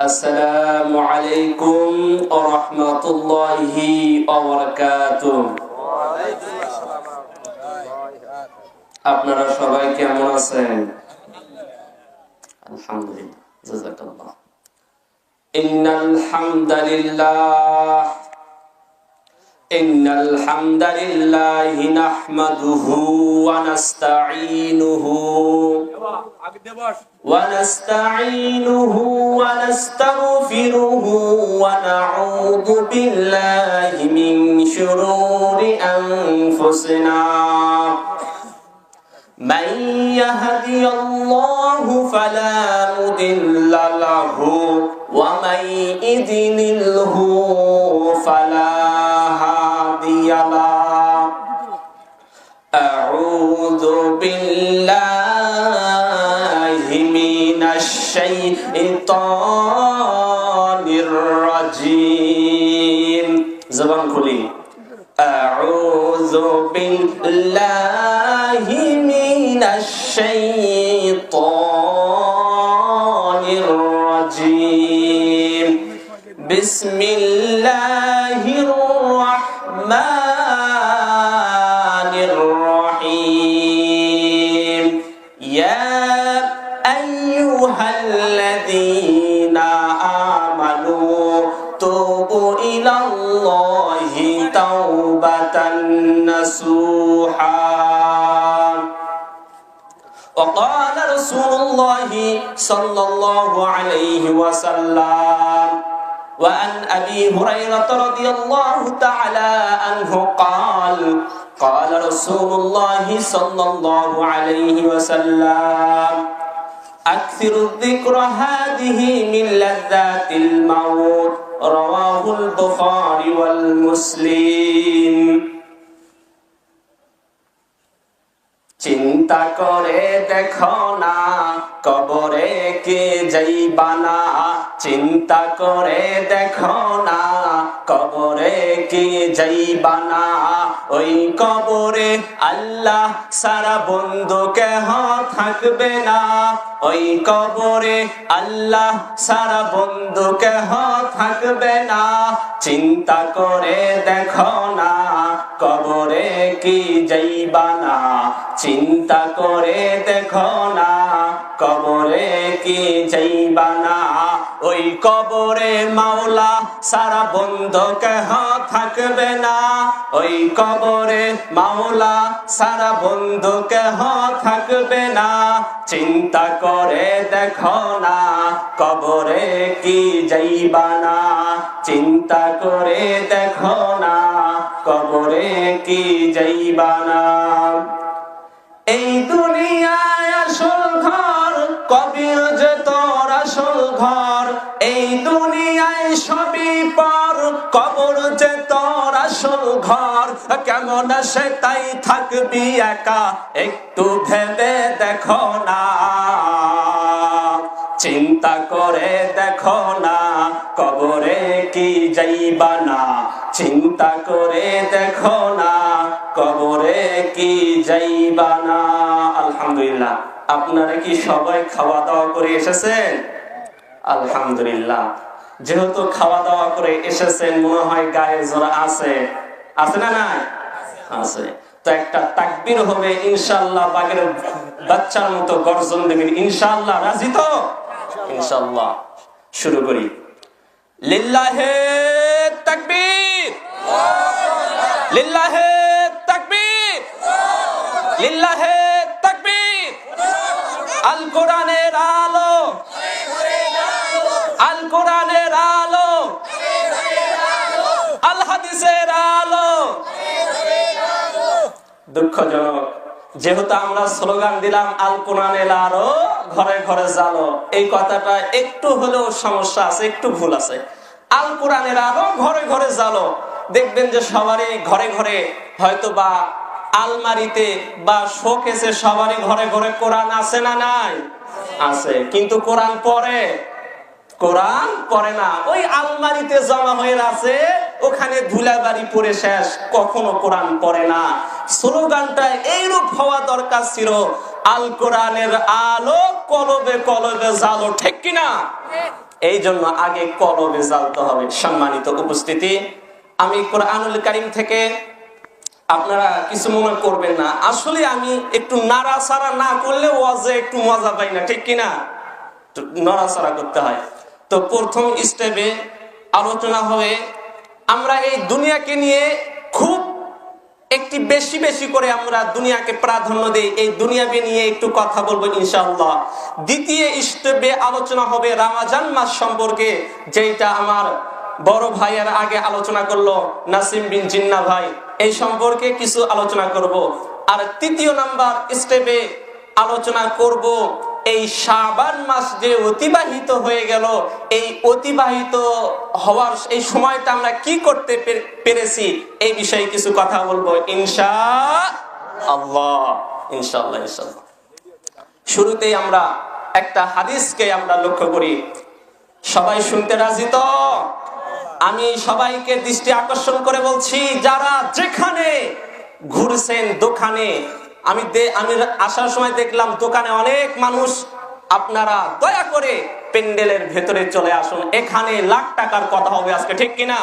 السلام عليكم ورحمة الله وبركاته আপনারা সবাই কেমন আছেন আলহামদুলিল্লাহ জাযাকাল্লাহ ইন্নাল হামদালিল্লাহ إن الحمد لله نحمده ونستعينه ونستعينه ونستغفره ونعوذ بالله من شرور أنفسنا من يهدي الله فلا مضل له ومن يضلله فلا الشيطان الرجيم. زبان كلي. أعوذ بالله من الشيطان الرجيم. بسم الله الله توبة نصوحا. وقال رسول الله صلى الله عليه وسلم وعن أبي هريرة رضي الله تعالى عنه قال قال رسول الله صلى الله عليه وسلم أكثر الذكر هذه من لذات الموت رواه البخاري والمسلم. চিন্তা করে দেখো না, কবরে কে যাইবা না। চিন্তা করে দেখো না, কবরে কে যাইবা না। ওই কবরে আল্লাহ সারা বন্ধু কেহ থাকবে না। ওই কবরে আল্লাহ সারা বন্ধু কেহ থাকবে না। চিন্তা করে দেখো না কবরে কি যাইবা না? চিন্তা করে দেখো না। কবরে কি যাইবা না? ওই কবরে মাওলা সারা বন্ধ কেহ থাকবে না। ওই কবরে মাওলা সারা বন্ধ কেহ থাকবে না। চিন্তা করে দেখো না। কবরে কি যাইবা না? চিন্তা করে দেখো না। কবরে কি যাইবা না? এই দুনিয়ায় আসল ঘর কবির যে তোর আসল ঘর? এই দুনিয়ায় সবই পর, কবর যে তোর আসল ঘর। কেমন সে তাই থাকবি একা, একটু ভেবে দেখো না। চিন্তা করে দেখো না, কবরে কি যাইবা না। চিন্তা করে দেখো না, কবরে কি যাইবা না। আলহামদুলিল্লাহ। আপনারা কি সবাই খাওয়া দাওয়া করে এসেছেন? আলহামদুলিল্লাহ। যেহেতু খাওয়া দাওয়া করে এসেছেন, মনে হয় গায়ে জোড়া আছে। আছে না নাই? আছে। তো একটা তাকবির হবে ইনশাল্লাহ বাগের বাচ্চার মতো গর্জন দেবেন। ইনশাল্লাহ রাজি তো? ইনশাল্লাহ শুরু করি। লিল্লাহে তাকবীর। লিল্লাহে তাকবীর। লিল্লাহে তাকবীর। আল কোরআনের আলো। আল কোরআনের আলো। আল হাদিসের আলো। দুঃখজনক। যেহেতু আমরা স্লোগান দিলাম, আল কোরআনের আলো, ঘরে ঘরে জালো এই কথাটা একটু হলেও সমস্যা আছে, একটু ভুল আছে। আল কোরআনের আলো, ঘরে ঘরে জালো দেখবেন যে সবারই ঘরে ঘরে হয়তো বা আলমারিতে বা শোকেসে সবারই ঘরে ঘরে কোরআন আছে না নাই? আছে। কিন্তু কোরআন পড়ে। কোরআন পড়ে না। ওই আলমারিতে জমা হয়ে আছে ওখানে ধুলাবাড়ি পড়ে শেষ, কখনো কোরআন পড়ে না। স্লোগানটা এইরূপ হওয়া দরকার ছিল, আল কোরআনের আলো কলবে কলবে জালো, ঠিক কিনা এই জন্য আগে কলবে জ্বালতে হবে। সম্মানিত উপস্থিতি, আমি কোরআনুল কারিম থেকে আপনারা কিছু মনে করবেন না। আসলে আমি একটু নাড়াচাড়া না করলে ওয়াজে একটু মজা পাই না, ঠিক কিনা নড়াচড়া করতে হয়। তো প্রথম স্টেপে আলোচনা হবে আমরা এই দুনিয়াকে নিয়ে খুব একটি বেশি বেশি করে আমরা দুনিয়াকে প্রাধান্য দিই। এই দুনিয়াকে নিয়ে একটু কথা বলব ইনশাআল্লাহ। দ্বিতীয় স্টেপে আলোচনা হবে রামাজান মাস সম্পর্কে যেটা আমার বড় ভাইয়ের আগে আলোচনা করল, নাসিম বিন জিন্না ভাই। এই সম্পর্কে কিছু আলোচনা করব। আর তৃতীয় নাম্বার স্টেপে আলোচনা করব এই শাবান মাস যে অতিবাহিত হয়ে গেল, এই অতিবাহিত হওয়ার এই সময়টা আমরা কি করতে পেরেছি, এই বিষয়ে কিছু কথা বলব, ইনশা আল্লাহ, ইনশাআল্লাহ ইনশাআল্লাহ। শুরুতেই আমরা একটা হাদিসকে আমরা লক্ষ্য করি। সবাই শুনতে রাজি তো? আমি সবাইকে দৃষ্টি আকর্ষণ করে বলছি, যারা যেখানে ঘুরছেন দোকানে আমি আমি আসার সময় দেখলাম দোকানে অনেক মানুষ। আপনারা দয়া করে প্যান্ডেলের ভেতরে চলে আসুন। এখানে লাখ টাকার কথা হবে আজকে, ঠিক কিনা?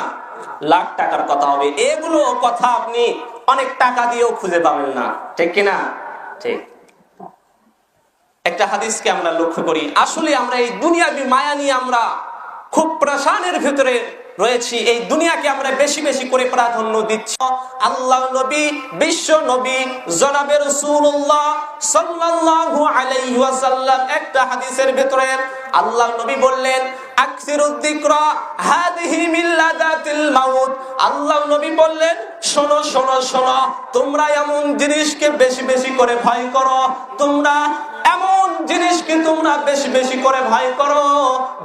লাখ টাকার কথা হবে। এগুলো কথা আপনি অনেক টাকা দিয়েও খুঁজে পাবেন না, ঠিক কিনা? ঠিক। একটা হাদিসকে আমরা লক্ষ্য করি। আসলে আমরা এই দুনিয়াবি মায়া নিয়ে আমরা খুব প্রাসানের ভেতরে রয়েছি। এই দুনিয়াকে আমরা বেশি বেশি করে প্রাধান্য দিচ্ছি। আল্লাহ নবী, বিশ্ব নবী, জনাবে রাসূলুল্লাহ সাল্লাল্লাহু আলাইহি ওয়াসাল্লাম একটা হাদিসের ভেতরে আল্লাহ নবী বললেন আল্লাহ নবী বললেন, শোনো শোনো শোনো, তোমরা এমন জিনিসকে বেশি বেশি করে ভয় করো। তোমরা এমন জিনিসকে তোমরা বেশি বেশি করে ভয় করো,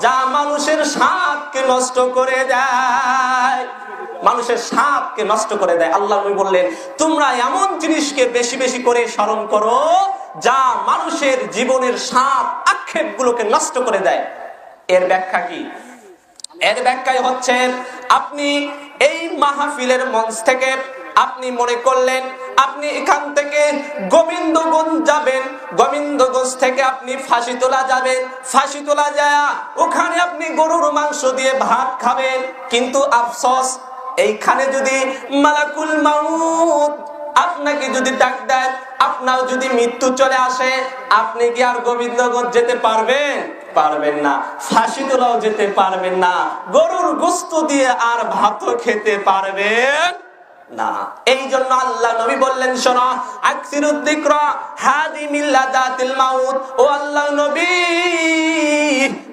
যা মানুষের সাপকে নষ্ট করে দেয়। মানুষের সাপকে নষ্ট করে দেয়। আল্লাহ বললেন, তোমরা এমন জিনিসকে বেশি বেশি করে স্মরণ করো, যা মানুষের জীবনের সাপ আক্ষেপ গুলোকে নষ্ট করে দেয়। এর ব্যাখ্যা কি? এর ব্যাখ্যায় হচ্ছে, আপনি এই মাহফিলের মঞ্চ থেকে আপনি মনে করলেন আপনি এখান থেকে গোবিন্দগঞ্জ যাবেন, গোবিন্দগঞ্জ থেকে আপনি ফাঁসি তোলা যাবেন। ফাঁসি তোলা যায়, ওখানে আপনি গরুর মাংস দিয়ে ভাত খাবেন। কিন্তু আফসোস, এইখানে যদি মালাকুল মাউত আপনাকে যদি ডাক দেয়, আপনার যদি মৃত্যু চলে আসে, আপনি কি আর গোবিন্দগঞ্জ যেতে পারবেন? পারবেন না। ফাঁসি তোলাও যেতে পারবেন না। গরুর গোস্ত দিয়ে আর ভাতও খেতে পারবেন। না। এই জন্য আল্লাহ নবী বললেন শোনো আকসিরুদ্দিকরা হাদি মিল্লাদাতিল মাউত। ও আল্লাহ নবী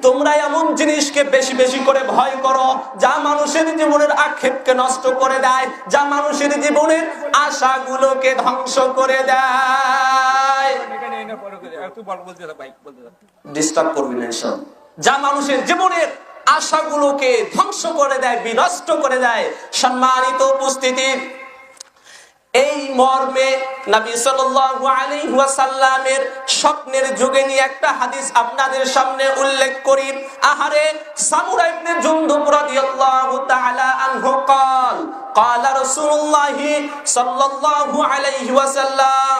তোমরা এমন জিনিসকে বেশি বেশি করে ভয় করো যা মানুষের জীবনের আক্ষেপকে নষ্ট করে দেয় যা মানুষের জীবনের আশাগুলোকে ধ্বংস করে দেয়। ডিস্টার্ব করবি না যা মানুষের জীবনের আশাগুলোকে ধ্বংস করে দেয় বিনষ্ট করে দেয় সম্মানিত উপস্থিতি এই মর্মে নবী সাল্লাল্লাহু আলাইহি ওয়াসাল্লামের স্বপ্নের যুগে নিয়ে একটা হাদিস আপনাদের সামনে উল্লেখ করি আহারে সামুরা ইবনে জুনদুব রাদিয়াল্লাহু তাআলা আনহু قال قال رسول الله صلى الله عليه وسلم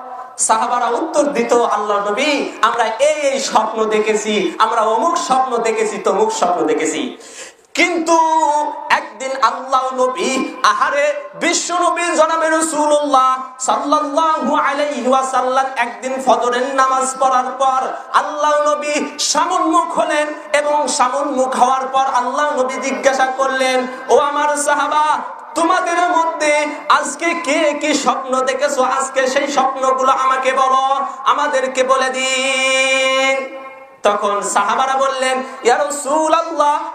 সাহাবারা উত্তর দিত, আল্লাহ নবী, আমরা এই এই স্বপ্ন দেখেছি, আমরা অমুক স্বপ্ন দেখেছি, তমুক স্বপ্ন দেখেছি। কিন্তু একদিন আল্লাহ নবী, আহারে বিশ্ব নবী জনাবে রাসূলুল্লাহ সাল্লাল্লাহু আলাইহি ওয়াসাল্লাম একদিন ফজরের নামাজ পড়ার পর আল্লাহ নবী সামুন্মুখ হলেন এবং সামুন্মুখ হওয়ার পর আল্লাহ নবী জিজ্ঞাসা করলেন, ও আমার সাহাবা তোমাদের মধ্যে আজকে কে কি স্বপ্ন দেখেছ? আজকে সেই স্বপ্নগুলো আমাকে বলো, আমাদেরকে বলে দিন। তখন সাহাবারা বললেন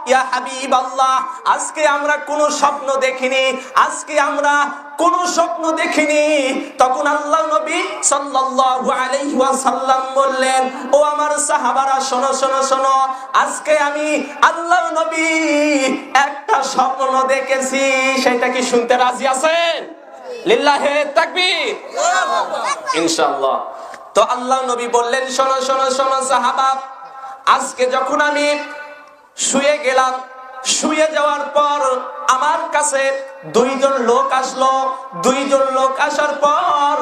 ইয়া হাবিব আল্লাহ আজকে আমরা কোনো স্বপ্ন দেখিনি আজকে আমরা কোন স্বপ্ন দেখিনি। তখন আল্লাহ নবী সাল্লাল্লাহু আলাইহি ওয়াসাল্লাম বললেন ও আমার সাহাবারা শোনো শোনো শোনো আজকে আমি আল্লাহ নবী একটা স্বপ্ন দেখেছি সেটা কি শুনতে রাজি আছেন? লিল্লাহে তাকবীর। ইনশাআল্লাহ। তো আল্লাহ নবী বললেন শোনো শোনো শোনো সাহাবা আজকে যখন আমি শুয়ে গেলাম, শুয়ে যাওয়ার পর আমার কাছে দুইজন লোক আসলো। দুইজন লোক আসার পর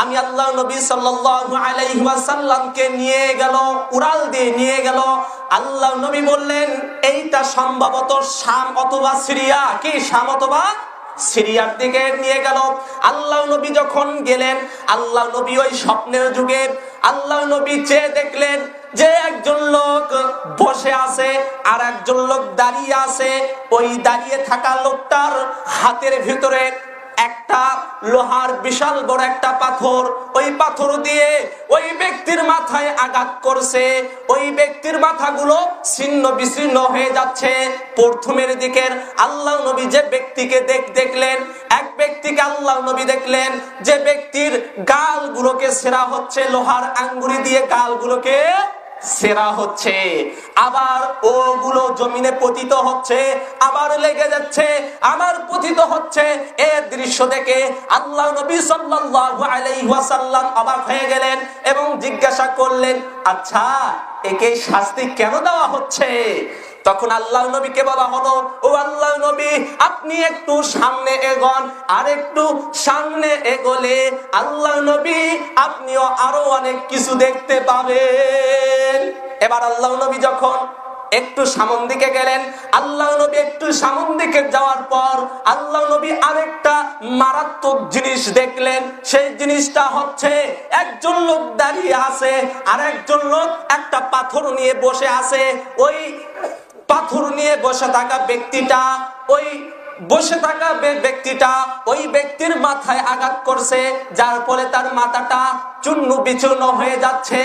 আমি আল্লাহ নবী সাল্লাল্লাহু আলাইহি ওয়াসাল্লামকে নিয়ে গেল, উড়াল দিয়ে নিয়ে গেল। আল্লাহ নবী বললেন, এইটা সম্ভবত শাম অথবা সিরিয়া। কি, শাম অথবা সিরিয়ার দিকে নিয়ে গেল। আল্লাহ নবী যখন গেলেন, আল্লাহ নবী ওই স্বপ্নের যুগে, আল্লাহ নবী চেয়ে দেখলেন যে একজন লোক বসে আছে আর একজন লোক দাঁড়িয়ে আছে, ওই দাঁড়িয়ে থাকা লোকটার হাতের ভিতরে একটা লোহার বিশাল বড় একটা পাথর। ওই পাথর দিয়ে ওই ব্যক্তির মাথায় আঘাত করছে। ওই ব্যক্তির মাথাগুলো ছিন্ন বিচ্ছিন্ন হয়ে যাচ্ছে। প্রথমের দিকের আল্লাহ নবী যে ব্যক্তিকে দেখ, দেখলেন, এক ব্যক্তিকে আল্লাহ নবী দেখলেন, যে ব্যক্তির গালগুলোকে সেরা হচ্ছে, লোহার আঙ্গুরি দিয়ে গালগুলোকে সেরা হচ্ছে। আবার ওগুলো জমিনে পতিত হচ্ছে, আবার লেগে যাচ্ছে, আবার পতিত হচ্ছে। এ দৃশ্য দেখে আল্লাহ নবী সাল্লাল্লাহু আলাইহি ওয়াসাল্লাম অবাক হয়ে গেলেন এবং জিজ্ঞাসা করলেন আচ্ছা একে শাস্তি কেন দেওয়া হচ্ছে? তখন আল্লাহ নবীকে বলা হলো, ও আল্লাহ নবী, আপনি একটু সামনে এগোন, আর একটু সামনে এগোলে আল্লাহ নবী আপনিও আরও অনেক কিছু দেখতে পাবেন। এবার আল্লাহ নবী যখন একটু সামন দিকে গেলেন, আল্লাহ নবী একটু সামন দিকে যাওয়ার পর আল্লাহ নবী আরেকটা মারাত্মক জিনিস দেখলেন। সেই জিনিসটা হচ্ছে একজন লোক দাঁড়িয়ে আছে আর একজন লোক একটা পাথর নিয়ে বসে আছে। ওই পাথর নিয়ে বসে থাকা ব্যক্তিটা, ওই বসে থাকা ব্যক্তিটা ওই ব্যক্তির মাথায় আঘাত করছে, যার ফলে তার মাথাটা চূর্ণ বিচূর্ণ হয়ে যাচ্ছে।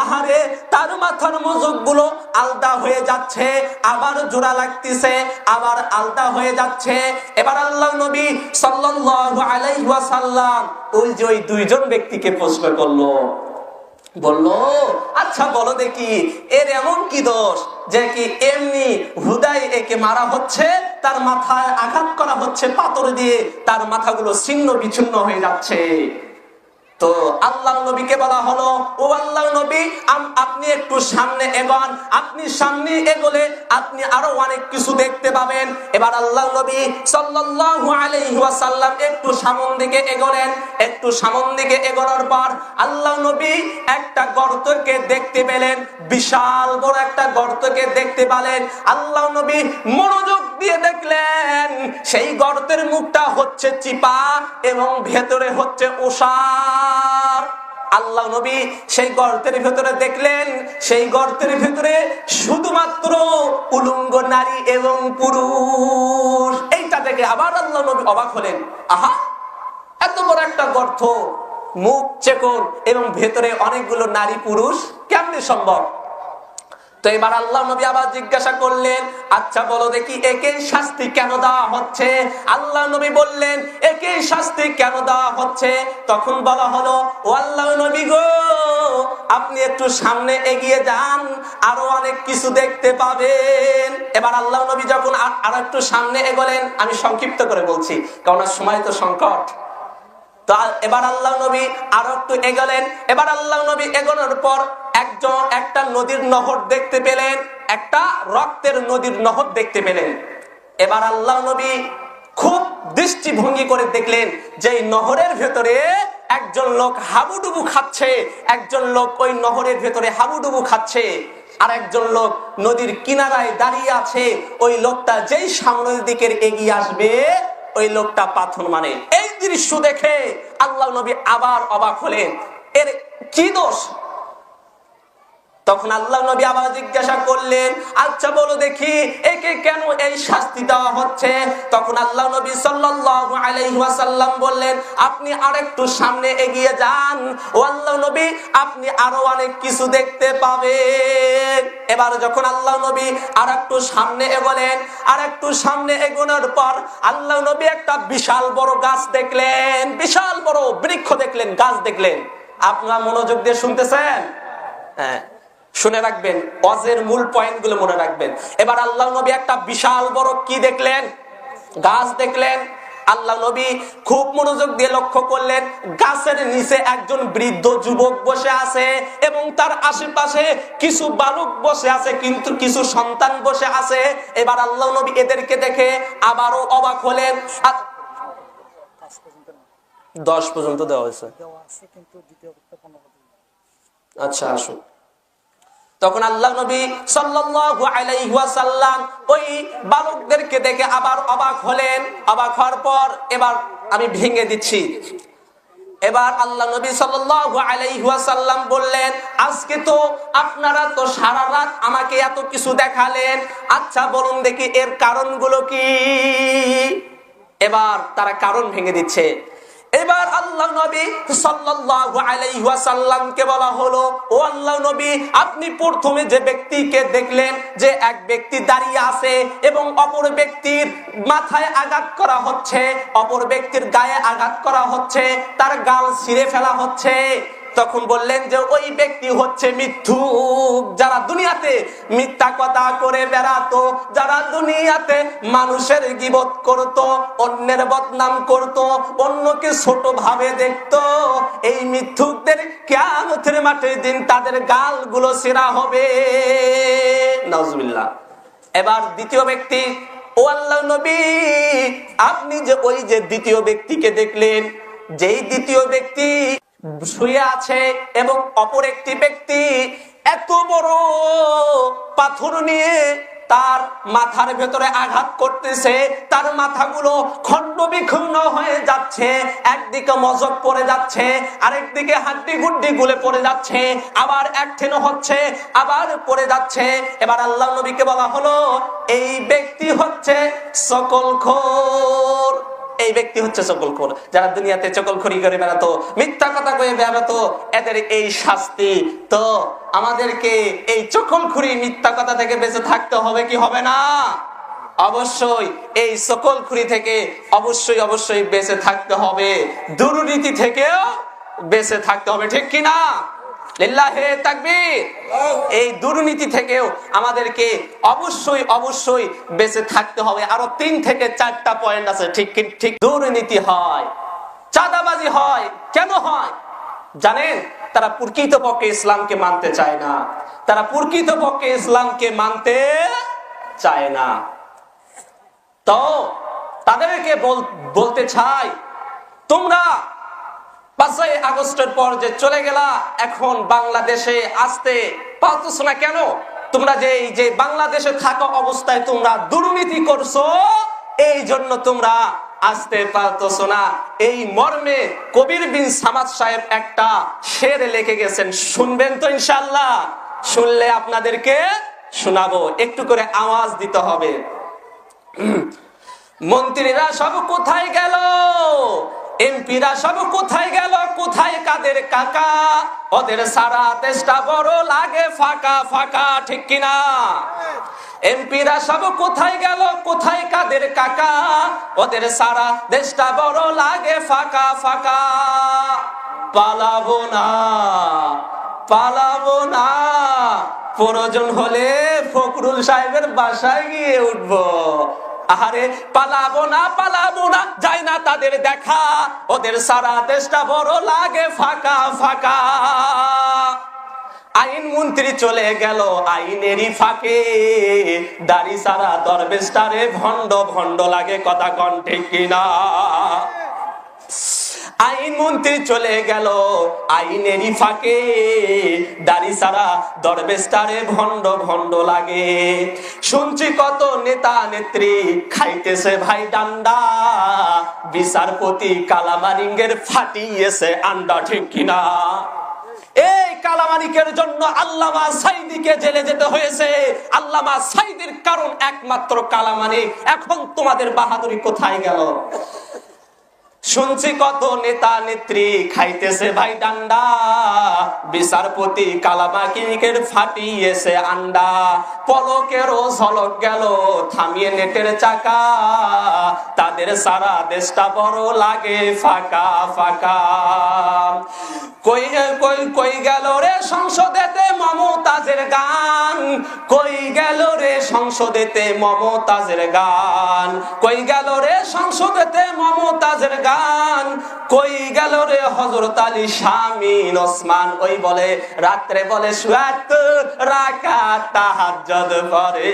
আহারে, তার মাথার মজুকগুলো আলদা হয়ে যাচ্ছে, আবার জোড়া লাগতেছে, আবার আলদা হয়ে যাচ্ছে। এবার আল্লাহ নবী সাল্লাল্লাহু আলাইহি ওয়াসাল্লাম ওই যে ওই দুইজন ব্যক্তিকে প্রশ্ন করল বলল আচ্ছা বলো দেখি, এর এমন কি দোষ যে কি এমনি হুদাই একে মারা হচ্ছে, তার মাথায় আঘাত করা হচ্ছে, পাথর দিয়ে তার মাথাগুলো ছিন্ন বিচ্ছিন্ন হয়ে যাচ্ছে? তো আল্লাহ নবীকে বলা হলো, ও আল্লাহ নবী আপনি একটু সামনে এগোন। আপনি সামনে এগোলে আপনি আরও অনেক কিছু দেখতে পাবেন। এবার আল্লাহ নবী সাল্লাল্লাহু আলাইহি ওয়াসাল্লাম একটু সামন দিকে এগোলেন। একটু সামন দিকে এগোনোর পর আল্লাহ নবী একটা গর্তকে দেখতে পেলেন। বিশাল বড় একটা গর্তকে দেখতে পেলেন। আল্লাহ নবী মনোযোগ দিয়ে দেখলেন, সেই গর্তের মুখটা হচ্ছে চিপা এবং ভেতরে হচ্ছে ওষার আল্লাহ নবী সেই গর্তের ভেতরে দেখলেন, সেই গর্তের ভেতরে শুধুমাত্র উলঙ্গ নারী এবং পুরুষ। এইটা দেখে আবার আল্লাহ নবী অবাক হলেন। আহা, এত বড় একটা গর্ত, মুখ, চেকন এবং ভেতরে অনেকগুলো নারী, পুরুষ, কেমনি সম্ভব? তো এবার আল্লাহ নবী আবার জিজ্ঞাসা করলেন আচ্ছা বলো দেখি একে শাস্তি কেন দেওয়া হচ্ছে? আল্লাহ নবী বললেন একে শাস্তি কেন দেওয়া হচ্ছে? তখন বলা হলো, ও আল্লাহ নবী গো, আপনি একটু সামনে এগিয়ে যান, আরও অনেক কিছু দেখতে পাবেন। এবার আল্লাহ নবী যখন আর- একটু সামনে এগোলেন, আমি সংক্ষিপ্ত করে বলছি, কারণ সময় তো সংকট। তো এবার আল্লাহ নবী আরও একটু এগোলেন। এবার আল্লাহ নবী এগোনোর পর একজন একটা নদীর নহর দেখতে পেলেন, একটা রক্তের নদীর নহর দেখতে পেলেন। এবার আল্লাহ নবী খুব দৃষ্টিভঙ্গি করে দেখলেন যে নহরের ভেতরে একজন লোক হাবুডুবু খাচ্ছে, একজন লোক ওই নহরের ভেতরে হাবুডুবু খাচ্ছে আর একজন লোক নদীর কিনারায় দাঁড়িয়ে আছে, ওই লোকটা যেই সামনের দিকের এগিয়ে আসবে, ওই লোকটা পাথর মানে। এই দৃশ্য দেখে আল্লাহ নবী আবার অবাক হলেন। এর কি দোষ? তখন আল্লাহ নবী আবার জিজ্ঞাসা করলেন আচ্ছা বলো দেখি, একে কেন এই শাস্তি দেওয়া হচ্ছে? তখন আল্লাহ নবী ওয়াসাল্লাম বললেন, আপনি আরেকটু সামনে এগিয়ে যান। ও আল্লাহ নবী, আপনি আরও অনেক কিছু দেখতে পাবেন। এবার যখন আল্লাহ নবী আর একটু সামনে এগোলেন আর একটু সামনে এগোনোর পর আল্লাহ নবী একটা বিশাল বড় গাছ দেখলেন, বিশাল বড় বৃক্ষ দেখলেন, গাছ দেখলেন। আপনারা মনোযোগ দিয়ে শুনতেছেন? হ্যাঁ। শুনে রাখবেন, অজের মূল পয়েন্টগুলো মনে রাখবেন। এবার আল্লাহ নবী একটা বিশাল বড় কি দেখলেন? গাছ দেখলেন। আল্লাহ নবী খুব মনোযোগ দিয়ে লক্ষ্য করলেন, গাছের নিচে একজন বৃদ্ধ যুবক বসে আছে এবং তার আশেপাশে কিছু বালক বসে আছে, কিন্তু কিছু সন্তান বসে আছে। এবার আল্লাহ নবী এদেরকে দেখে আবারও অবাক হলেন। দশ পর্যন্ত দেওয়া হয়েছে। আচ্ছা আসুন। তখন আল্লাহ নবী ওয়াসাল্লাম ওই বালকদেরকে দেখে আবার অবাক হলেন। অবাক হওয়ার পর এবার আমি ভেঙে দিচ্ছি। এবার আল্লাহ নবী ওয়াসাল্লাম বললেন, আজকে তো আপনারা তো সারা রাত আমাকে এত কিছু দেখালেন। আচ্ছা বলুন দেখি এর কারণগুলো কি? এবার তারা কারণ ভেঙে দিচ্ছে। এবার আল্লাহ নবী সাল্লাল্লাহু আলাইহি ওয়াসাল্লামকে বলা হলো, ও আল্লাহ নবী, আপনি প্রথমে যে ব্যক্তিকে দেখলেন যে এক ব্যক্তি দাঁড়িয়ে আছে এবং অপর ব্যক্তির মাথায় আঘাত করা হচ্ছে, অপর ব্যক্তির গায়ে আঘাত করা হচ্ছে, তার গাল ছিঁড়ে ফেলা হচ্ছে তখন বললেন যে ওই ব্যক্তি হচ্ছে মিথ্যু যারা দুনিয়াতে মিথ্যা কথা করে বেড়াতো, যারা দুনিয়াতে মানুষের গিবত করত, অন্যের বদনাম করত, অন্যকে ছোট ভাবে দেখতো, এই মিথ্যুকদের কেয়ামতের মাঠের দিন তাদের গালগুলো সেরা হবে। নজবিল্লা এবার দ্বিতীয় ব্যক্তি, ও আল্লাহ নবী, আপনি যে ওই যে দ্বিতীয় ব্যক্তিকে দেখলেন, যেই দ্বিতীয় ব্যক্তি শুয়ে আছে এবং অপর একটি ব্যক্তি এত বড় পাথর নিয়ে তার মাথার ভেতরে আঘাত করতেছে, তার মাথাগুলো খন্ড বিখণ্ড হয়ে যাচ্ছে, একদিকে মজক পড়ে যাচ্ছে, আরেকদিকে হাড্ডি গুড্ডি গুলে পড়ে যাচ্ছে, আবার এক ঠেনো হচ্ছে, আবার পড়ে যাচ্ছে। এবার আল্লাহ নবীকে বলা হলো, এই ব্যক্তি হচ্ছে সকল খোর। এই ব্যক্তি হচ্ছে চকলখোর, যারা দুনিয়াতে চকলখড়ি করে বেড়াতো, মিথ্যা কথা কয়ে বেড়াতো, এদের এই শাস্তি। তো আমাদেরকে এই চকলখুরি মিথ্যা কথা থেকে বেঁচে থাকতে হবে কি হবে না? অবশ্যই এই সকল খুরি থেকে অবশ্যই অবশ্যই বেঁচে থাকতে হবে। দুর্নীতি থেকেও বেঁচে থাকতে হবে, ঠিক কি না লিল্লাহে তাকবীর এই দুর্নীতি থেকেও আমাদেরকে অবশ্যই অবশ্যই বেঁচে থাকতে হবে। আরও তিন থেকে চারটা পয়েন্ট আছে। ঠিক ঠিক দুর্নীতি হয়, চাঁদাবাজি হয়, কেন হয়? জানেন, তারা প্রকৃতপক্ষে ইসলামকে মানতে চায় না। তারা প্রকৃতপক্ষে ইসলামকে মানতে চায় না। তো তাদেরকে বল- বলতে চাই, তোমরা পাঁচই আগস্টের পর যে চলে গেলা, এখন বাংলাদেশে আসতে পারতেছ না কেন? তোমরা যে এই যে বাংলাদেশে থাকা অবস্থায় তোমরা দুর্নীতি করছ, এই জন্য তোমরা আসতে পারতেছ না। এই মর্মে কবির বিন সামাদ সাহেব একটা শের লিখে গেছেন। শুনবেন তো ইনশাল্লাহ শুনলে আপনাদেরকে শোনাবো। একটু করে আওয়াজ দিতে হবে। মন্ত্রীরা সব কোথায় গেল? এমপিরা সব কোথায় গেল? কোথায় কাদের কাকা? ওদের সারা দেশটা বড় লাগে ফাঁকা ফাঁকা, ঠিক কিনা? এমপিরা সব কোথায় গেল? কোথায় কাদের কাকা? ওদের সারা দেশটা বড় লাগে ফাঁকা ফাঁকা। পালাবো না পালাবো না। প্রয়োজন হলে ফখরুল সাহেবের বাসায় গিয়ে উঠবো। আহারে, পালাবো না পালাবো না, যাই না তাদের দেখা। ওদের সারা দেশটা বড় লাগে ফাঁকা ফাঁকা। আইন মন্ত্রী চলে গেল, আইনেরই ফাঁকে। দাড়ি সারা দরবেশটারে ভণ্ড ভণ্ড লাগে কথা কণ্ঠে কিনা। আইন মন্ত্রী চলে গেল। আইনেরই ফাঁকে দাড়ি সারা দরবেশটারে ভণ্ড ভণ্ড লাগে। শুনছি কত নেতা নেত্রী খাইতেছে ভাই ডান্ডা। বিচারপতি কালামারিঙ্গের ফাটিয়েছে আন্ডা, ঠিক কিনা? এই কালামানিকের জন্য আল্লামা সাইদিকে জেলে যেতে হয়েছে। আল্লামা সাইদির কারণ একমাত্র কালামানিক। এখন তোমাদের বাহাদুরি কোথায় গেল? শুনছি কত নেতা নেত্রী খাইতেছে ভাই ডান্ডা। বিচারপতি কালামাকিকের ফাটিয়েছে আন্ডা। পলকেরও ঝলক গেল, থামিয়ে নেটের চাকা। তাদের সারা দেশটা বড় লাগে ফাঁকা ফাঁকা। কই কই কই গেল রে সংসদেতে মমতাজের গান? কই গেল রে সংসদেতে মমতাজের গান? কই গেল রে সংসদেতে মমতাজের গান? কোরআন কই গেল রে হজরত আলী? শামিন ওসমান ওই বলে, রাত্রে বলে সুয়াত রাখা তাহাজ্জুদ পরে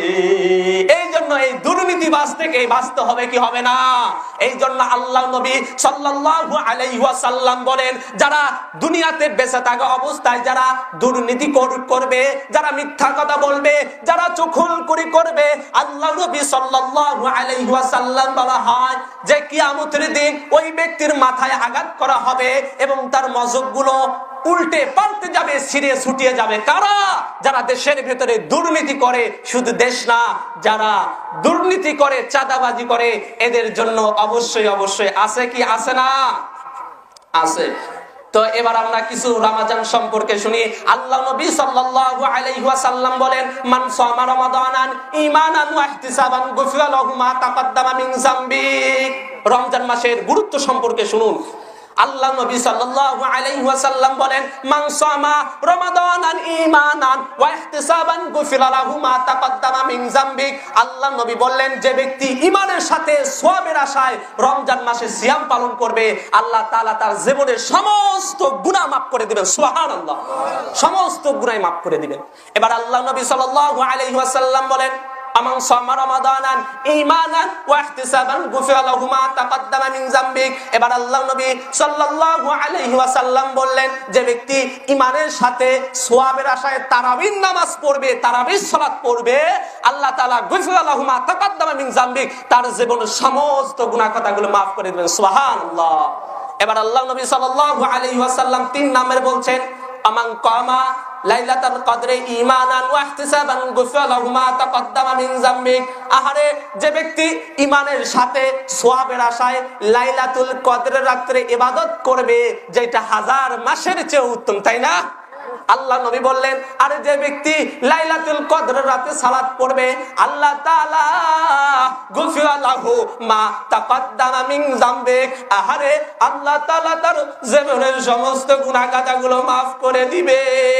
এই জন্য এই দুর্নীতিবাজ থেকে বাঁচতে হবে কি হবে না? এই জন্য আল্লাহ নবী সাল্লাল্লাহু আলাইহি ওয়াসাল্লাম বলেন, যারা দুনিয়াতে বেঁচে থাকা অবস্থায় যারা দুর্নীতি কর- করবে, যারা মিথ্যা কথা বলবে, যারা চুখুল করি করবে, আল্লাহ নবী সাল্লাল্লাহু আলাইহি ওয়াসাল্লাম বলা হয় যে কিয়ামতের দিন ওই ব্যক্তির মাথায় আঘাত করা হবে এবং তার মজবগুলো উল্টে পাল্টে যাবে, ছিঁড়ে ছুটিয়ে যাবে। কারা? যারা দেশের ভেতরে দুর্নীতি করে, শুধু দেশ না, যারা দুর্নীতি করে, চাঁদাবাজি করে, এদের জন্য অবশ্যই অবশ্যই আছে কি, আছে না? আছে। তো এবার আমরা কিছু রমাজান সম্পর্কে শুনি। আল্লাহ নবী সাল্লাল্লাহু আলাইহি ওয়াসাল্লাম বলেন, মান সামা রমাদানান ঈমানান ওয়া ইহতিসাবান, গুফিরা লাহু মা তাকাদ্দামা মিন যামবি। রমজান মাসের গুরুত্ব সম্পর্কে শুনুন। আল্লাহ নবী সাল্লাল্লাহু আলাইহি ওয়াসাল্লাম বলেন, মান রমাদানান ঈমানান ওয়া ইহতিসাবান গুফিরা লাহু মা মিন আল্লাহ নবী বললেন, যে ব্যক্তি ঈমানের সাথে সওয়াবের আশায় রমজান মাসে সিয়াম পালন করবে, আল্লাহ তাআলা তার জীবনের সমস্ত গুনাহ মাফ করে দিবেন। সুবহানাল্লাহ। সমস্ত গুনাহ মাফ করে দিবেন। এবার আল্লাহ নবী সাল্লাল্লাহু আলাইহি ওয়াসাল্লাম বলেন আমান সামা রমাদানান ঈমানান ওয়া ইহতিসাবান গুফিরা লাহু মা তাকাদ্দামা মিন যামবিক এবার আল্লাহ নবী সাল্লাল্লাহু আলাইহি ওয়াসাল্লাম বললেন, যে ব্যক্তি ঈমানের সাথে সওয়াবের আশায় তারাবির নামাজ পড়বে, তারাবির সালাত পড়বে, আল্লাহ তাআলা গুফিরা লাহু মা তাকাদ্দামা মিন যামবিক, তার জীবনের সমস্ত গুনাহ কথাগুলো maaf করে দিবেন। সুবহানাল্লাহ। এবার আল্লাহ নবী সাল্লাল্লাহু আলাইহি ওয়াসাল্লাম তিন নামের বলছেন, আমান কামা লাইলাতুল কদরে ঈমানান ওয়া ইহতিসাবান মা তাকাদ্দামা মিন আহারে, যে ব্যক্তি ঈমানের সাথে সওয়াবের আশায় লাইলাতুল কদরের ইবাদত করবে, যেটা হাজার মাসের চেয়ে উত্তম, তাই না? আল্লাহ নবী বললেন, আরে যে ব্যক্তি লাইলাতুল কদরের রাতে সালাত পড়বে, আল্লাহ তাআলা মা মিন আহারে, আল্লাহ তাআলা তার জীবনের সমস্ত গুনাহ maaf করে দিবেন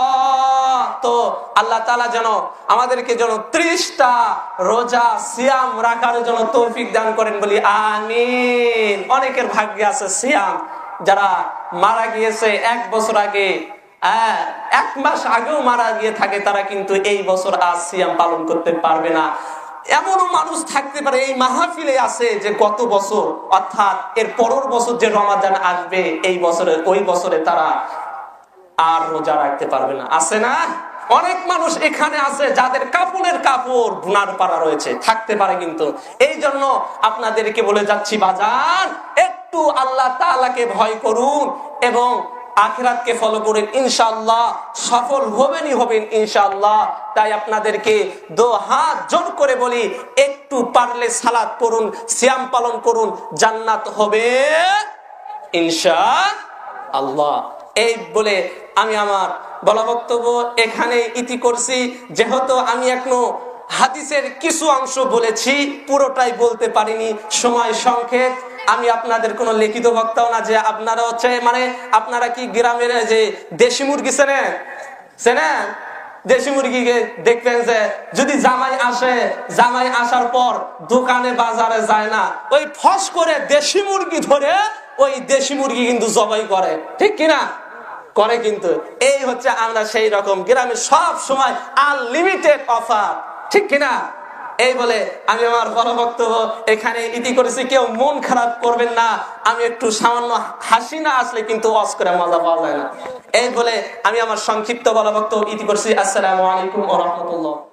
তো আল্লাহ তাআলা যেন আমাদেরকে যেন 30টা রোজা সিয়াম রাখার জন্য তৌফিক দান করেন বলি আমিন। অনেকের ভাগ্যে আছে সিয়াম যারা মারা গিয়েছে এক বছর আগে হ্যাঁ, এক মাস আগেও মারা গিয়ে থাকে তারা কিন্তু এই বছর সিয়াম পালন করতে পারবে না। এমনও মানুষ থাকতে পারে এই মাহফিলে আছে যে গত বছর অর্থাৎ এর পরের বছর যে রমাদান আসবে এই বছরের ওই বছরে তারা আর রোজা রাখতে পারবে না। আছে না? অনেক মানুষ এখানে আছে যাদের কাপড়ের কাপড় গুনার পাড়া রয়েছে, থাকতে পারে কিন্তু। এই জন্য আপনাদেরকে বলে যাচ্ছি, বাজার, একটু আল্লাহ তাআলাকে ভয় করুন এবং আখিরাতকে ফলো করেন, ইনশাআল্লাহ সফল হবেনই হবেন, ইনশাআল্লাহ। তাই আপনাদেরকে দো হাত জোর করে বলি, একটু পারলে সালাত পড়ুন, সিয়াম পালন করুন, জান্নাত হবে ইনশা আল্লাহ এই বলে আমি আমার বলা বক্তব্য এখানে ইতি করছি। যেহেতু আমি এখনও হাদিসের কিছু অংশ বলেছি, পুরোটাই বলতে পারিনি। সময় সংক্ষেপ আমি আপনাদের কোনো লিখিত বক্তাও না যে আপনারা হচ্ছে মানে আপনারা কি গ্রামের যে দেশি মুরগি চেনেন? চেনেন? দেশি মুরগিকে দেখবেন যে যদি জামাই আসে, জামাই আসার পর দোকানে, বাজারে যায় না। ওই ফস করে দেশি মুরগি ধরে ওই দেশি মুরগি কিন্তু জবাই করে। ঠিক কিনা? করে কিন্তু এই হচ্ছে আমরা সেই রকম গ্রামে সব সময় আনলিমিটেড অফার ঠিক কিনা? এই বলে আমি আমার বড় বক্তব্য এখানে ইতি করেছি, কেউ মন খারাপ করবেন না। আমি একটু সামান্য হাসি না আসলে কিন্তু অস্করে মজা পাওয়া যায় না। এই বলে আমি আমার সংক্ষিপ্ত বড় বক্তব্য ইতি করছি। আসসালামু আলাইকুম রাহমাতুল্লাহ।